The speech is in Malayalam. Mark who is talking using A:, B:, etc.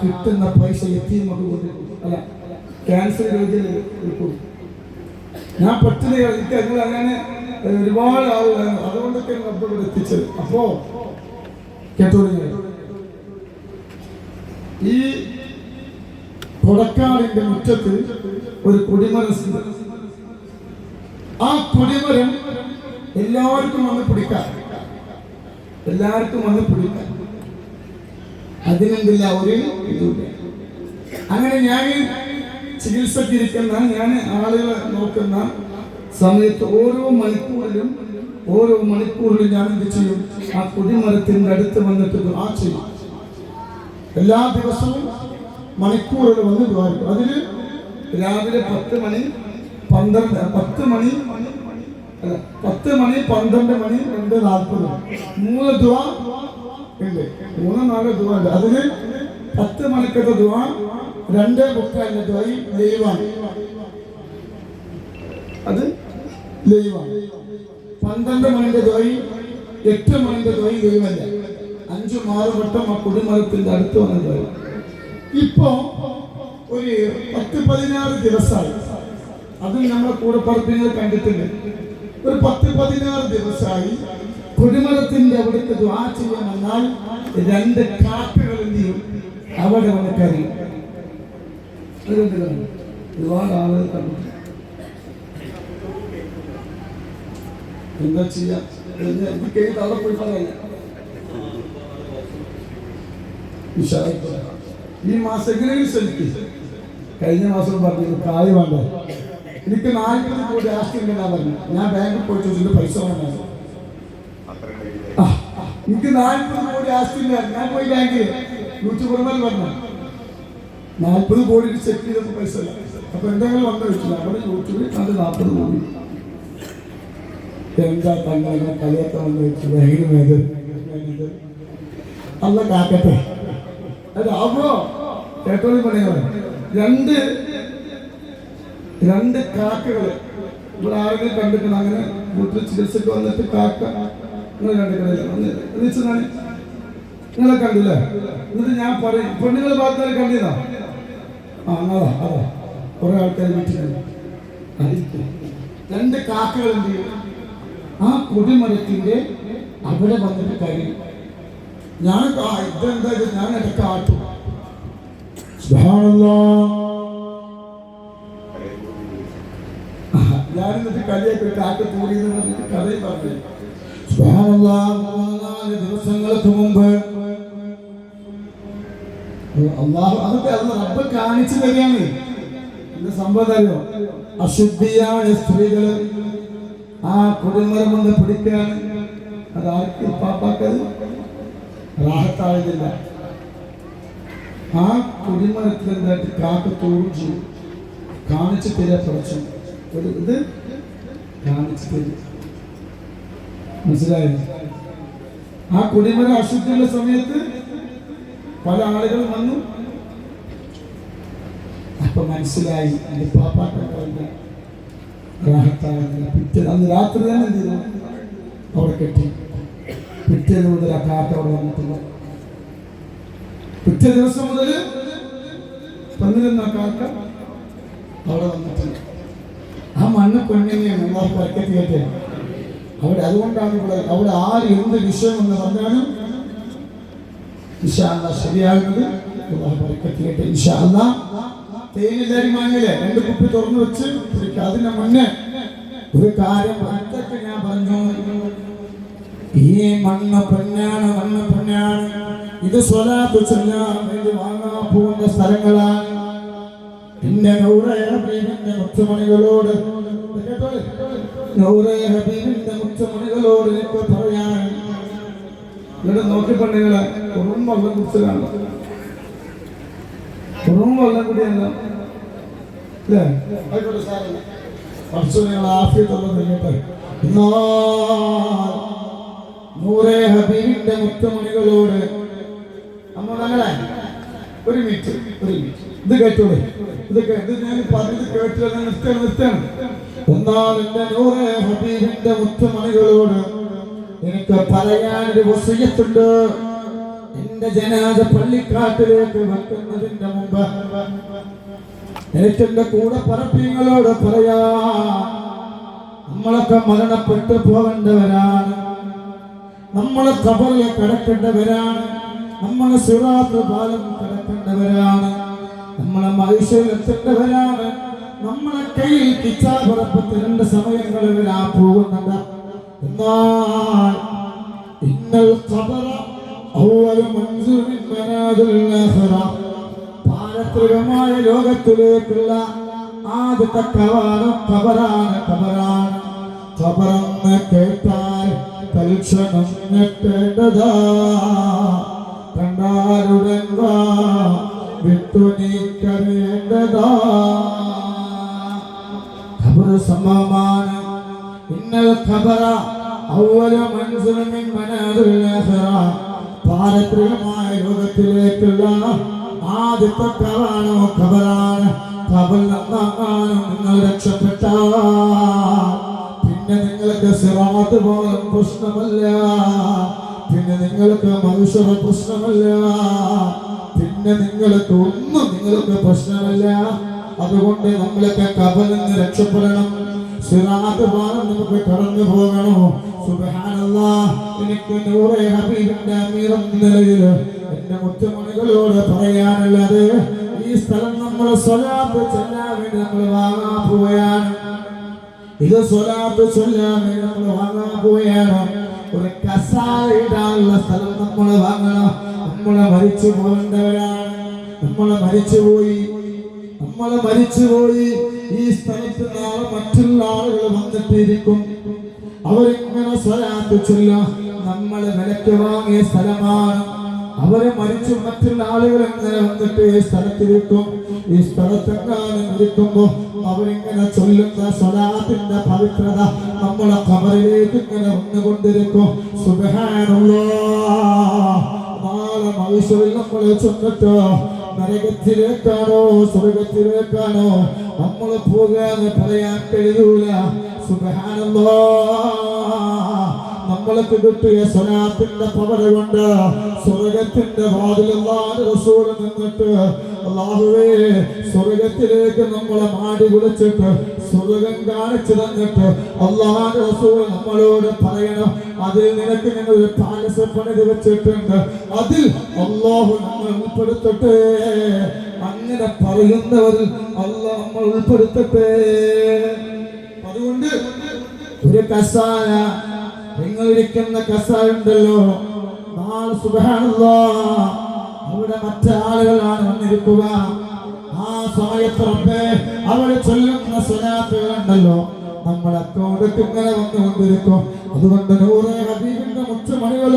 A: കിട്ടുന്ന പൈസ എത്തിയും അല്ല ക്യാൻസർ രോഗികൾ കൊടുക്കും. ഞാൻ പറ്റുന്ന എനിക്ക് അങ്ങനെ അങ്ങനെ ഒരുപാട് ആളുകളാണ് അതുകൊണ്ടൊക്കെ റബ്ബ് ഇവിടെ എത്തിച്ചത്. അപ്പോ കേട്ടോ ഈ കൊടക്കാടിന്റെ മുറ്റത്ത് ഒരു കൊടിമരം ആ കൊടിമരം എല്ലാവർക്കും വന്ന് പിടിക്കാം. എല്ലാവർക്കും വന്ന് പിടിക്കാം. അതിനെന്തില്ല ഒരു അങ്ങനെ ഞാൻ ചികിത്സക്കിരിക്കുന്ന ഞാൻ ആളുകളെ നോക്കുന്ന സമയത്ത് ഓരോ മണിക്കൂറിലും ഓരോ മണിക്കൂറിലും ഞാൻ എന്ത് ചെയ്യും? ആ കുടിമരത്തിന്റെ അടുത്ത് വന്നിട്ട് ആ ചെയ്യും. എല്ലാ ദിവസവും മണിക്കൂറുകൾ വന്ന് ദ്വാരിക്കും അതിൽ രാവിലെ പത്ത് മണി പന്ത്രണ്ട് പത്ത് മണി പത്ത് മണി പന്ത്രണ്ട് മണി രണ്ട് നാൽപ്പത് മൂന്ന് ദ്വാ മൂന്ന് നാല് ദുവാ ഉണ്ട്. അതിന് പത്ത് മണിക്കത്തെ ദുവാ രണ്ട് മുക്കാലിന്റെ ദുവായി ലൈവാണ്. അത് ലൈവാണ്. പന്ത്രണ്ട് മണിന്റെ ദുവായി എട്ട് മണിന്റെ ദുവായി ലൈവല്ല? അഞ്ചു ആറ് വട്ടം ആ കുടുംബത്തിന്റെ അടുത്ത് വന്ന ദ്വായി ഇപ്പോ ഒരു പത്ത് പതിനാറ് ദിവസമായി അതും നമ്മളെ കൂടെ പറപ്പിങ്ങൾ കണ്ടിട്ടുണ്ട് ഒരു പത്ത് പതിനാറ് ദിവസമായി കുടിമരത്തിന്റെ അവിടുത്തെ ദ്വാ ചെയ്യാൻ വന്നാൽ രണ്ട് കാപ്പികൾ എന്ത് ചെയ്യും? അവിടെ വന്ന് കരയും അതുകൊണ്ട് കാണും. ഒരുപാട് ആളുകൾ എന്താ ചെയ്യാ? ഈ മാസം എങ്ങനെയും ശ്രമിക്കും. കഴിഞ്ഞ മാസം പറഞ്ഞു കായ് വേണ്ട? എനിക്ക് നാൽപ്പത് കോടി ആസ്തി ഉണ്ടെന്നാ പറഞ്ഞു ഞാൻ ബാങ്കിൽ പോയി ചോദിച്ചിട്ട് പൈസ വേണ്ട? ആ, എനിക്ക് നാൽപ്പത് കോടി ആസ്തി ഇല്ല ഞാൻ പോയി ബാങ്കിൽ നൂറ്റി പുറമേൽ പറഞ്ഞു നാൽപ്പത് കോടി ചെക്ക് ചെയ്തപ്പോൾ പൈസ അപ്പൊ എന്തെങ്കിലും വന്നു വെച്ചില്ല അവിടെ കണ്ട് നാൽപ്പത് കോടി. എന്താ തങ്ങളെ കളിയൊക്കെ വന്ന് വെച്ചു ബാങ്കിന് മേത് അല്ല കാക്കട്ടെ. അത് അപ്പോ കേട്ടോളി പണിയാണ് രണ്ട് രണ്ട് കാക്കകൾ ഇവിടെ ആരെങ്കിലും കണ്ടിട്ടുണ്ട്? അങ്ങനെ വീട്ടിൽ ചികിത്സക്ക് വന്നിട്ട് കാക്ക നിങ്ങൾ കണ്ടിട്ടില്ല നിങ്ങളെ കണ്ടില്ലേ? എന്നിട്ട് ഞാൻ പറയും പെണ്ണുങ്ങളെ ഭാഗത്താൽ കണ്ടിരുന്നോ? ആ അതാ അതാ. കുറെ ആൾക്കാർ വീട്ടിലുണ്ട്. രണ്ട് കാക്കകൾ എന്ത് ചെയ്യും? ആ കൊടിമരത്തിന്റെ അവിടെ വന്നിട്ട് കഴിയും ഞാൻ ഇതെന്താ ഞാൻ ഇടയ്ക്ക് ആട്ടും. ഞാൻ എന്നിട്ട് കളിയൊക്കെ കാക്ക കൂടി എന്ന് പറഞ്ഞിട്ട് കഥയും പറഞ്ഞു. മൂന്നാൽ ദിവസങ്ങൾക്ക് മുമ്പ്. അള്ളാഹു അതൊക്കെ അത് റബ്ബ് കാണിച്ചു തരികയാണ്. എന്താ സംഭവം അറിയോ അശുദ്ധിയായ സ്ത്രീകൾ ആ കുടുംബം വന്ന് അത് ആർക്ക് പാപ്പാക്കത് റാഹത്തായതില്ല. ആ കുടിമരത്തിൽ എന്തായിട്ട് കാക്ക തോന്നിച്ചു കാണിച്ചു തരാ പഠിച്ചു ഒരു ഇത് കാണിച്ചു തരും മനസ്സിലായോ? ആ കുടിമരം അശുദ്ധിയുള്ള സമയത്ത് പല ആളുകളും വന്നു. അപ്പൊ മനസ്സിലായി എന്റെ പാപ്പാക്കളുടെ റാഹത്താകുന്നില്ല പിറ്റേ അന്ന് രാത്രി തന്നെ എന്ത് ചെയ്തു? അവിടെ കെട്ടി. പിറ്റേന്ന് മുതൽ ആ കാക്ക അവിടെ വന്നിട്ടില്ല. പിറ്റേ ദിവസം മുതൽ പന്നിരുന്ന കാക്ക അവിടെ വന്നിട്ടില്ല. ആ മണ്ണ് പെണ്ണിനെയാണ്. അള്ളാഹു ബർക്കത്ത് കയറ്റേ അവിടെ അതുകൊണ്ടാണ് ഇവിടെ അവിടെ ആര് എന്ത് വിഷയം എന്ന് പറഞ്ഞാലും ഇൻഷാ അല്ലാ ശരിയാകുന്നത്. അള്ളാഹു ബർക്കത്ത് തേനില്ലാരി വാങ്ങിയില്ലേ? രണ്ട് കുപ്പി തുറന്നു വെച്ച് അതിന്റെ മുന്നേ ഒരു കാര്യം അടുത്തൊക്കെ ഞാൻ പറഞ്ഞു. ഈ മണ്ണ് പൊന്നാണ് മണ്ണ് പൊന്നാണ്. ഇത് സ്വലാത്ത് ചൊല്ലാൻ വാങ്ങാൻ പോകുന്ന സ്ഥലങ്ങളാണ്. എന്റെ നൂറെ ഹബീബിന്റെ മുത്തുമണികളോട് കേട്ടോളെ. നൂറെ ഹബീബിന്റെ മുത്തുമണികളോട് എനിക്ക് പറയാൻ. ഇവിടെ നോക്കി പെണ്ണുങ്ങളെ കുറും വെള്ളം കുടിച്ചതാണ്. കുറും വെള്ളം കൂടിയല്ല. അല്ലേ? ആയിക്കോട്ടെ സാറേ. പഠിച്ചു നിങ്ങൾ ആഫിയത്തുള്ള നിങ്ങട്ടെ നൂറെ ഹബീബിന്റെ മുത്തുമണികളോട് അമ്മ ഞങ്ങളെ ഒരു മിനിറ്റ് ഒരു മിനിറ്റ്. ഇത് കേട്ടോളൂ. ഇത് ഇത് ഞാൻ പറഞ്ഞത് കേട്ടില്ല. നിർത്തണം നിർത്തണം എന്നാൽ എന്റെ നൂറെ ഹബീബിന്റെ മുത്തുമണികളോട് എനിക്ക് പറയാനൊരു വസീയത്തുണ്ട്. എന്റെ പള്ളിക്കാട്ടിലേക്ക് വെക്കുന്നതിന്റെ മുമ്പ് എനിക്കെന്റെ കൂടെ പറപ്പിങ്ങളോട് പറയാ നമ്മളൊക്കെ മരണപ്പെട്ടു പോകേണ്ടവരാണ്. നമ്മളെ കബറിൽ കിടക്കേണ്ടവരാണ്. നമ്മളെ സിറാത്ത് പാലം കിടക്കേണ്ടവരാണ്. നമ്മളെ മനുഷ്യരിലെത്തേണ്ടവരാണ് നമ്മളെ കയ്യിൽ കിച്ചാപുറപ്പത്ത് രണ്ട് സമയങ്ങളിൽ ആ പോകുന്നുണ്ട് എന്നാൽ ഖബറ അവ്വല മൻസിലിൻ മനാദിൽ ആഖിറ പാരത്രികമായ ലോകത്തിലേക്കുള്ള ആദ്യത്തെ കവാടം കബറാണ് കബറാണ് കബറെന്ന് കേട്ടാൽ തൽക്ഷണം ഞെട്ടേണ്ടതാ. കണ്ടാലുടൻ വിട്ടു ഖബർ സംഭവമാണ് ഇന്നൽ ഖബറ അവല മൻസിലിൻ മനാദിൽ ആഖിറ. പാരത്രികമായ ലോകത്തിലേക്കുള്ള ആദ്യത്തെ കവാണോ ഖബറാണ്. ഖബർ നന്നാകാനും നിങ്ങൾ രക്ഷപ്പെട്ട പിന്നെ നിങ്ങൾക്ക് സിറാത്ത് പോലും പ്രശ്നമല്ല. പിന്നെ നിങ്ങൾക്ക് മനുഷ്യർ പ്രശ്നമല്ല. പിന്നെ നിങ്ങൾക്ക് ഒന്നും നിങ്ങൾക്ക് പ്രശ്നമല്ല. അതുകൊണ്ട് നമ്മളൊക്കെ കബലിൽ നിന്ന് രക്ഷപ്പെടണം. സിറാത്ത് നമുക്ക് കടന്നു പോകണോ? സുബ്ഹാനല്ലാ എന്റെ പറയാനുള്ളത് ഈ സ്ഥലം നമ്മൾ സ്വലാത്ത് നമ്മൾ വാങ്ങാൻ പോവുകയാണ് ഇത് സ്വലാത്ത് ചൊല്ലാൻ നമ്മൾ വാങ്ങാൻ പോവുകയാണ് ഒരു കസാര ഇടാനുള്ള സ്ഥലം നമ്മൾ വാങ്ങണം. നമ്മളെ മരിച്ചു പോകേണ്ടവരാണ്. നമ്മളെ മരിച്ചുപോയി നമ്മളെ മരിച്ചുപോയി. ഈ സ്ഥലത്ത് നാളെ മറ്റുള്ള ആളുകൾ വന്നിട്ടിരിക്കും. അവരിങ്ങനെ സ്വലാത്ത് ചൊല്ല നമ്മളെ വിലക്ക് വാങ്ങിയ സ്ഥലമാണ്. അവരെ മരിച്ചു മറ്റുള്ള ആളുകൾ ഇങ്ങനെ വന്നിട്ട് ഈ സ്ഥലത്തിരിക്കും? ഈ സ്ഥലത്തെങ്ങാനും ഇരിക്കുമ്പോ അവരിങ്ങനെ ചൊല്ലുന്ന സ്വലാത്തിന്റെ പവിത്രത നമ്മളെ കബറിലേക്ക് ഇങ്ങനെ വന്നുകൊണ്ടിരിക്കും. സുബഹാനുള്ള നാളെ മനുഷ്യരിൽ നമ്മളെ ചെന്നിട്ട് നരകത്തിലേക്കാണോ? സ്വർഗത്തിലേക്കാണോ? നമ്മൾ പോകാന്ന് പറയാൻ കഴിയൂല. സുബഹാനല്ലോ. നമ്മൾക്ക് കിട്ടിയ സ്വനാത്തിന്റെ പവർ കൊണ്ട് സ്വർഗത്തിന്റെ വാതിലല്ലാതെ റസൂൽ നിന്നിട്ട് അള്ളാഹുവേ സ്വർഗത്തിലേക്ക് നമ്മളെ മാടി വിളിച്ചിട്ട് സ്വർഗം കാണിച്ചു തന്നിട്ട് അള്ളാഹുന്റെ റസൂൽ നമ്മളോട് പറയണം. അതിൽ നിനക്ക് ഞങ്ങൾ ഒരു പാലസ പണിത് വെച്ചിട്ടുണ്ട്. അതിൽ അള്ളാഹു നമ്മൾ ഉൾപ്പെടുത്തട്ടെ. അങ്ങനെ പറയുന്നവരിൽ അള്ളാഹ് നമ്മൾ ഉൾപ്പെടുത്തട്ടെ. അതുകൊണ്ട് ഒരു കസായ നിങ്ങൾ ഇരിക്കുന്ന കസായ ഉണ്ടല്ലോ. നാളെ സുബാനുള്ള അവിടെ മറ്റാളുകളാണ് വന്നിരിക്കുക. സമയത്ത് റബ്ബേ അവിടെ ചൊല്ലുന്ന സ്വലാത്തുകൾ ഉണ്ടല്ലോ നമ്മുടെ അക്കൗണ്ടൊക്കെ ഇങ്ങനെ വന്നുകൊണ്ടിരിക്കും. അതുകൊണ്ട് നൂറ് ഹബീബിന്റെ മുച്ചുമണികളോ